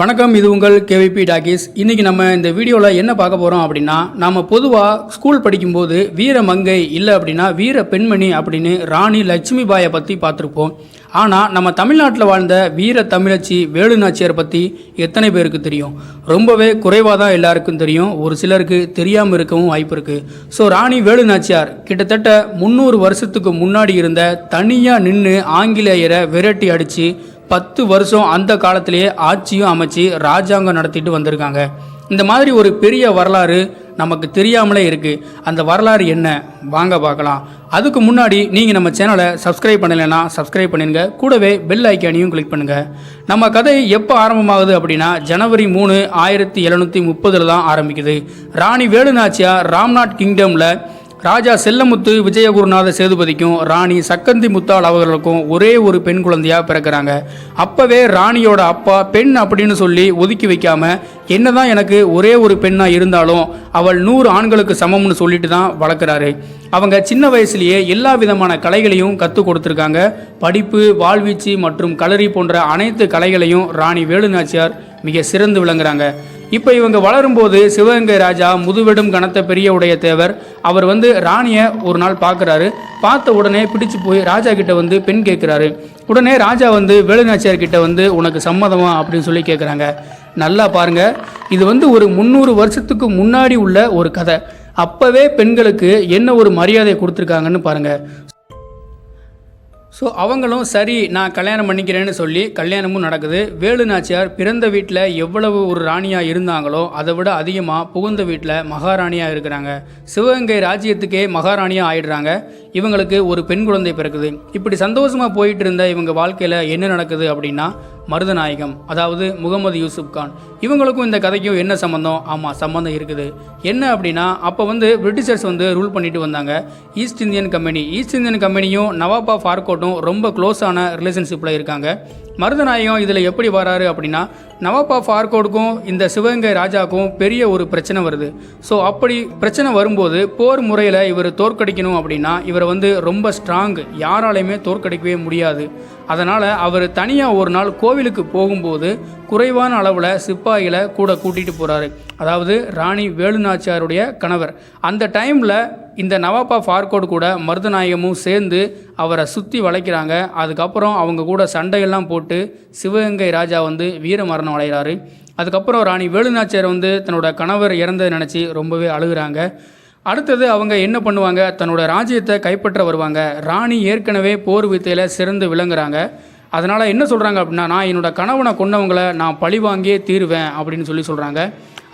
வணக்கம் இது உங்கள் கேவிபி டாக்கிஸ். இன்றைக்கி நம்ம இந்த வீடியோவில் என்ன பார்க்க போகிறோம் அப்படின்னா நம்ம பொதுவாக ஸ்கூல் படிக்கும்போது வீர மங்கை இல்லை அப்படின்னா வீர பெண்மணி அப்படின்னு ராணி லட்சுமி பாயை பற்றி பார்த்துருப்போம். ஆனால் நம்ம தமிழ்நாட்டில் வாழ்ந்த வீர தமிழச்சி வேலுநாச்சியார் பற்றி எத்தனை பேருக்கு தெரியும்? ரொம்பவே குறைவாக தான் எல்லாருக்கும் தெரியும். ஒரு சிலருக்கு தெரியாமல் இருக்கவும் வாய்ப்பு இருக்குது ஸோ ராணி வேலுநாச்சியார் கிட்டத்தட்ட முந்நூறு வருஷத்துக்கு முன்னாடி இருந்த தனியாக நின்று ஆங்கிலேயரை விரட்டி அடித்து பத்து வருஷம் அந்த காலத்திலேயே ஆட்சியும் அமைச்சு ராஜாங்கம் நடத்திட்டு வந்திருக்காங்க. இந்த மாதிரி ஒரு பெரிய வரலாறு நமக்கு தெரியாமலே இருக்குது அந்த வரலாறு என்ன? வாங்க பார்க்கலாம். அதுக்கு முன்னாடி நீங்கள் நம்ம சேனலை சப்ஸ்கிரைப் பண்ணலைன்னா சப்ஸ்கிரைப் பண்ணிடுங்க கூடவே பெல் ஐக்கானையும் கிளிக் பண்ணுங்கள் நம்ம கதை எப்போ ஆரம்பமாகுது அப்படின்னா ஜனவரி மூணு ஆயிரத்தி எழுநூற்றி முப்பதில் தான் ஆரம்பிக்குது. ராணி வேலுநாச்சியார் ராம்நாட் கிங்டமில் ராஜா செல்லமுத்து விஜயகுருநாத சேதுபதிக்கும் ராணி சக்கந்தி முத்தாள் அவர்களுக்கும் ஒரே ஒரு பெண் குழந்தையாக பிறக்கிறாங்க. அப்போவே ராணியோட அப்பா பெண் அப்படின்னு சொல்லி ஒதுக்கி வைக்காம என்னதான் எனக்கு ஒரே ஒரு பெண்ணாக இருந்தாலும் அவள் நூறு ஆண்களுக்கு சமம்னு சொல்லிட்டு தான் வளர்க்குறாரு. அவங்க சின்ன வயசுலேயே எல்லா விதமான கலைகளையும் கற்றுக் கொடுத்துருக்காங்க. படிப்பு வாழ்வீச்சு மற்றும் களரி போன்ற அனைத்து கலைகளையும் ராணி வேலுநாச்சியார் மிக சிறந்து விளங்குறாங்க. இப்போ இவங்க வளரும்போது சிவகங்கை ராஜா முதுவெடும் கனத்த பெரிய உடைய தேவர் அவர் வந்து ராணியை ஒரு நாள் பார்க்குறாரு. பார்த்த உடனே பிடிச்சு போய் ராஜா கிட்ட வந்து பெண் கேட்குறாரு உடனே ராஜா வந்து வேலுநாச்சியார் கிட்ட வந்து உனக்கு சம்மதமா? அப்படின்னு சொல்லி கேட்குறாங்க நல்லா பாருங்க. இது வந்து ஒரு முந்நூறு வருஷத்துக்கு முன்னாடி உள்ள ஒரு கதை. அப்போவே பெண்களுக்கு என்ன ஒரு மரியாதை கொடுத்துருக்காங்கன்னு பாருங்கள் ஸோ அவங்களும் சரி நான் கல்யாணம் பண்ணிக்கிறேன்னு சொல்லி கல்யாணமும் நடக்குது. வேலு நாச்சியார் பிறந்த வீட்டில் எவ்வளவு ஒரு ராணியாக இருந்தாங்களோ அதை விட அதிகமாக புகுந்த வீட்டில் மகாராணியாக இருக்கிறாங்க. சிவகங்கை ராஜ்யத்துக்கே மகாராணியாக ஆயிடுறாங்க. இவங்களுக்கு ஒரு பெண் குழந்தை பிறக்குது. இப்படி சந்தோஷமாக போயிட்டு இருந்த இவங்க வாழ்க்கையில் என்ன நடக்குது அப்படின்னா மருதநாயகம் அதாவது முகமது யூசுப் கான். இவங்களுக்கும் இந்த கதைக்கும் என்ன சம்மந்தம் ஆமாம் சம்மந்தம் இருக்குது. என்ன அப்படின்னா அப்போ வந்து பிரிட்டிஷர்ஸ் வந்து ரூல் பண்ணிட்டு வந்தாங்க. East Indian company East Indian கம்பெனியும் நவாபா ஃபார்கோட்டும் ரொம்ப க்ளோஸான ரிலேஷன்ஷிப்பில் இருக்காங்க. மருதநாயகம் இதில் எப்படி வராரு அப்படின்னா நவாபா ஃபார்கோடுக்கும் இந்த சிவகங்கை ராஜாவுக்கும் பெரிய ஒரு பிரச்சனை வருது. ஸோ அப்படி பிரச்சனை வரும்போது போர் முறையில் இவர் தோற்கடிக்கணும் அப்படின்னா இவரை வந்து ரொம்ப ஸ்ட்ராங் யாராலையுமே தோற்கடிக்கவே முடியாது. அதனால் அவர் தனியாக ஒரு நாள் கோவிலுக்கு போகும்போது குறைவான அளவில் சிப்பாய்களை கூட கூட்டிகிட்டு போகிறாரு அதாவது ராணி வேலுநாச்சியாருடைய கணவர். அந்த டைமில் இந்த நவாப்பா ஃபார்கோடு கூட மருதநாயகமும் சேர்ந்து அவரை சுற்றி வளைக்கிறாங்க. அதுக்கப்புறம் அவங்க கூட சண்டையெல்லாம் போட்டு சிவகங்கை ராஜா வந்து வீர மரணம் அடைகிறாரு. அதுக்கப்புறம் ராணி வேலுநாச்சியார் வந்து தன்னோட கணவர் இறந்ததை நினச்சி ரொம்பவே அழுகுறாங்க. அடுத்தது அவங்க என்ன பண்ணுவாங்க? தன்னோட ராஜ்யத்தை கைப்பற்ற வருவாங்க. ராணி ஏற்கனவே போர் வித்தையில் சிறந்து விளங்குறாங்க. அதனால் என்ன சொல்கிறாங்க அப்படின்னா நான் என்னோட கணவனை கொண்டவங்களை நான் பழி வாங்கியே தீருவேன் அப்படின்னு சொல்லி சொல்கிறாங்க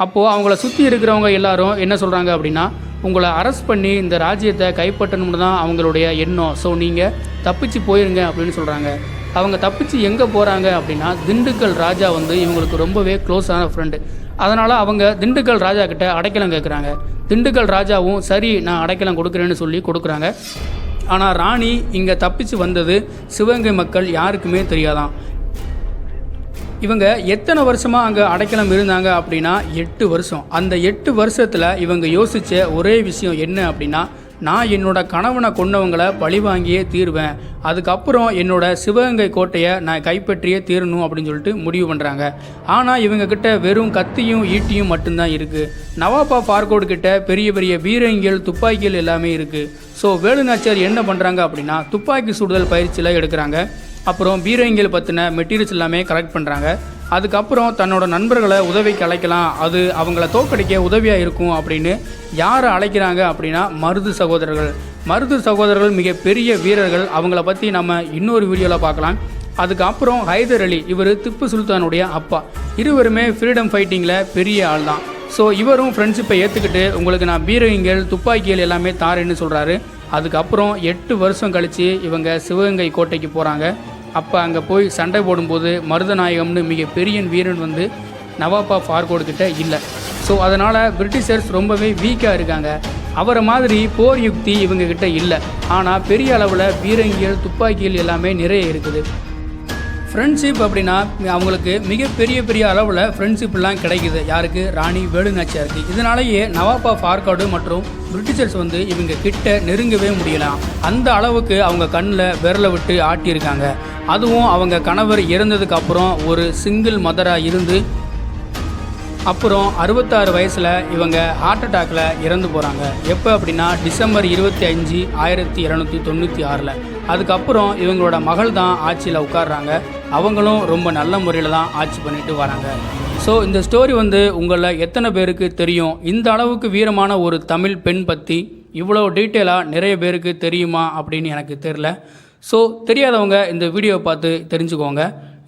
அப்போது அவங்கள சுற்றி இருக்கிறவங்க எல்லாரும் என்ன சொல்கிறாங்க அப்படின்னா உங்களை அரெஸ்ட் பண்ணி இந்த ராஜ்யத்தை கைப்பற்றணும்னு தான் அவங்களுடைய எண்ணம். ஸோ நீங்கள் தப்பிச்சு போயிருங்க அப்படின்னு சொல்கிறாங்க அவங்க தப்பிச்சு எங்கே போகிறாங்க அப்படின்னா திண்டுக்கல் ராஜா வந்து இவங்களுக்கு ரொம்பவே க்ளோஸான ஃப்ரெண்டு அதனால் அவங்க திண்டுக்கல் ராஜா கிட்ட அடைக்கலம் கேட்குறாங்க திண்டுக்கல் ராஜாவும் சரி நான் அடைக்கலம் கொடுக்குறேன்னு சொல்லி கொடுக்குறாங்க. ஆனால் ராணி இங்கே தப்பிச்சு வந்தது சிவகங்கை மக்கள் யாருக்குமே தெரியாதான். இவங்க எத்தனை வருஷமாக அங்கே அடைக்கலம் இருந்தாங்க அப்படின்னா எட்டு வருஷம். அந்த எட்டு வருஷத்தில் இவங்க யோசித்த ஒரே விஷயம் என்ன அப்படின்னா நான் என்னோட கணவனை கொண்டவங்களை பழி வாங்கியே தீருவேன். அதுக்கப்புறம் என்னோட சிவகங்கை கோட்டையை நான் கைப்பற்றியே தீரணும் அப்படின்னு சொல்லிட்டு முடிவு பண்ணுறாங்க ஆனால் இவங்க கிட்ட வெறும் கத்தியும் ஈட்டியும் மட்டும்தான் இருக்குது நவாபா பார்க்கோடு கிட்ட பெரிய பெரிய பீரங்கிகள் துப்பாக்கிகள் எல்லாமே இருக்குது ஸோ வேலுநாச்சியார் என்ன பண்ணுறாங்க அப்படின்னா துப்பாக்கி சுடுதல் பயிற்சியில் எடுக்கிறாங்க. அப்புறம் பீரங்கிகள் பற்றின மெட்டீரியல்ஸ் எல்லாமே கலெக்ட் பண்ணுறாங்க அதுக்கப்புறம் தன்னோட நண்பர்களை உதவிக்கு அழைக்கலாம். அது அவங்கள தோக்கடிக்க உதவியாக இருக்கும் அப்படின்னு யாரை அழைக்கிறாங்க அப்படின்னா மருது சகோதரர்கள். மருது சகோதரர்கள் மிக பெரிய வீரர்கள். அவங்கள பற்றி நம்ம இன்னொரு வீடியோவில் பார்க்கலாம். அதுக்கப்புறம் ஹைதர் அலி இவர் திப்பு சுல்தானுடைய அப்பா. இருவருமே ஃப்ரீடம் ஃபைட்டிங்கில் பெரிய ஆள் தான். ஸோ இவரும் ஃப்ரெண்ட்ஷிப்பை ஏற்றுக்கிட்டு உங்களுக்கு நான் பீரங்கிகள் துப்பாக்கிகள் எல்லாமே தாரேன்னு சொல்கிறாரு அதுக்கப்புறம் எட்டு வருஷம் கழித்து இவங்க சிவகங்கை கோட்டைக்கு போகிறாங்க அப்போ அங்கே போய் சண்டை போடும்போது மருதநாயகம்னு மிக பெரிய வீரன் வந்து நவாபா ஃபார்கோடு கிட்ட இல்லை. ஸோ அதனால் பிரிட்டிஷர்ஸ் ரொம்பவே வீக்காக இருக்காங்க. அவரை மாதிரி போர் யுக்தி இவங்கக்கிட்ட இல்லை. ஆனால் பெரிய அளவில் பீரங்கிகள் துப்பாக்கிகள் எல்லாமே நிறைய இருக்குது. ஃப்ரெண்ட்ஷிப் அப்படின்னா அவங்களுக்கு மிகப்பெரிய பெரிய அளவில் ஃப்ரெண்ட்ஷிப்லாம் கிடைக்குது. யாருக்கு? ராணி வேலுநாச்சியாருக்கு. இதனாலேயே நவாபா ஃபார்காடு மற்றும் பிரிட்டிஷர்ஸ் வந்து இவங்க கிட்ட நெருங்கவே முடியலாம். அந்த அளவுக்கு அவங்க கண்ணில் விரலை விட்டு ஆட்டியிருக்காங்க. அதுவும் அவங்க கணவர் இறந்ததுக்கு அப்புறம் ஒரு சிங்கிள் மதராக இருந்து அப்புறம் அறுபத்தாறு வயசில் இவங்க ஹார்ட் அட்டாக்ல இறந்து போகிறாங்க எப்போ அப்படின்னா டிசம்பர் இருபத்தி அஞ்சு ஆயிரத்தி இரநூத்தி தொண்ணூற்றி ஆறில். அதுக்கப்புறம் இவங்களோட மகள் தான் ஆட்சியில் உட்கார்றாங்க. அவங்களும் ரொம்ப நல்ல முறையில் தான் ஆட்சி பண்ணிட்டு வராங்க. ஸோ இந்த ஸ்டோரி வந்து உங்களில் எத்தனை பேருக்கு தெரியும்? இந்த அளவுக்கு வீரமான ஒரு தமிழ் பெண் பற்றி இவ்வளோ டீட்டெயிலாக நிறைய பேருக்கு தெரியுமா அப்படின்னு எனக்கு தெரில ஸோ தெரியாதவங்க இந்த வீடியோவை பார்த்து தெரிஞ்சுக்கோங்க.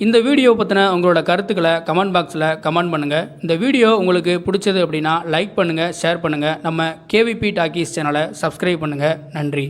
இந்த வீடியோ பற்றின உங்களோட கருத்துக்களை கமெண்ட் பாக்ஸில் கமெண்ட் பண்ணுங்கள் இந்த வீடியோ உங்களுக்கு பிடிச்சது அப்படின்னா லைக் பண்ணுங்கள் ஷேர் பண்ணுங்கள் நம்ம கேவிபி டாக்கீஸ் சேனலை சப்ஸ்கிரைப் பண்ணுங்கள் நன்றி.